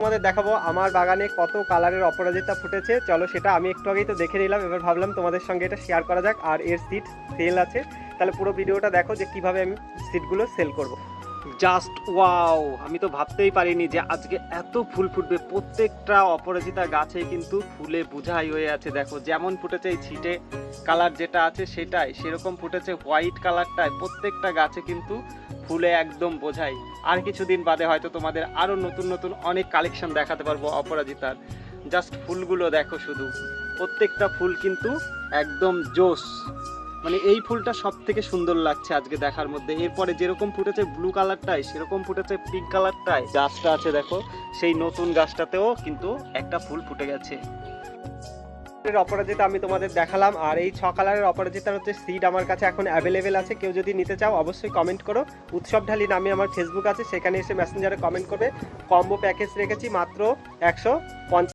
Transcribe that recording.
তোমাদের দেখাবো আমার বাগানে কত কালারের অপরাজিতা ফুটেছে। চলো সেটা আমি একটু আগেই তো দেখে নিলাম, এবার ভাবলাম তোমাদের সঙ্গে এটা শেয়ার করা যাক। আর এর সিট সেল আছে। তাহলে পুরো ভিডিওটা দেখো যে কীভাবে আমি সিটগুলো সেল করব। জাস্ট ওয়াও আমি তো ভাবতেই পারিনি যে আজকে এত ফুল ফুটবে। প্রত্যেকটা অপরাজিতা গাছে কিন্তু ফুলে বোঝাই হয়ে আছে। দেখো, যেমন ফুটেছে এই ছিটে কালার যেটা আছে সেটাই, সেরকম ফুটেছে হোয়াইট কালারটায় প্রত্যেকটা গাছে কিন্তু ফুলে একদম বোঝাই। আর কিছুদিন বাদে হয়তো তোমাদের আরও নতুন নতুন অনেক কালেকশন দেখাতে পারব অপরাজিতার। জাস্ট ফুলগুলো দেখো শুধু। প্রত্যেকটা ফুল কিন্তু একদম জোস মানে এই ফুলটা সব থেকে সুন্দর লাগছে আজকে দেখার মধ্যে। এরপরে যেরকম ফুটেছে ব্লু কালারটাই সেরকম ফুটেছে পিঙ্ক কালারটাই গাছটা আছে দেখো, সেই নতুন গাছটাতেও কিন্তু একটা ফুল ফুটে গেছে। অপরাজিতা আমি তোমাদের দেখালাম, আর এই ছ কালারের অপরাজিতার হচ্ছে সিড আমার কাছে এখন অ্যাভেলেবেল আছে। কেউ যদি নিতে চাও, অবশ্যই কমেন্ট করো। উৎসব ঢালি নামে আমার ফেসবুক আছে, সেখানে এসে মেসেঞ্জারে কমেন্ট করবে। কম্বো প্যাকেজ রেখেছি মাত্র একশো পঞ্চাশ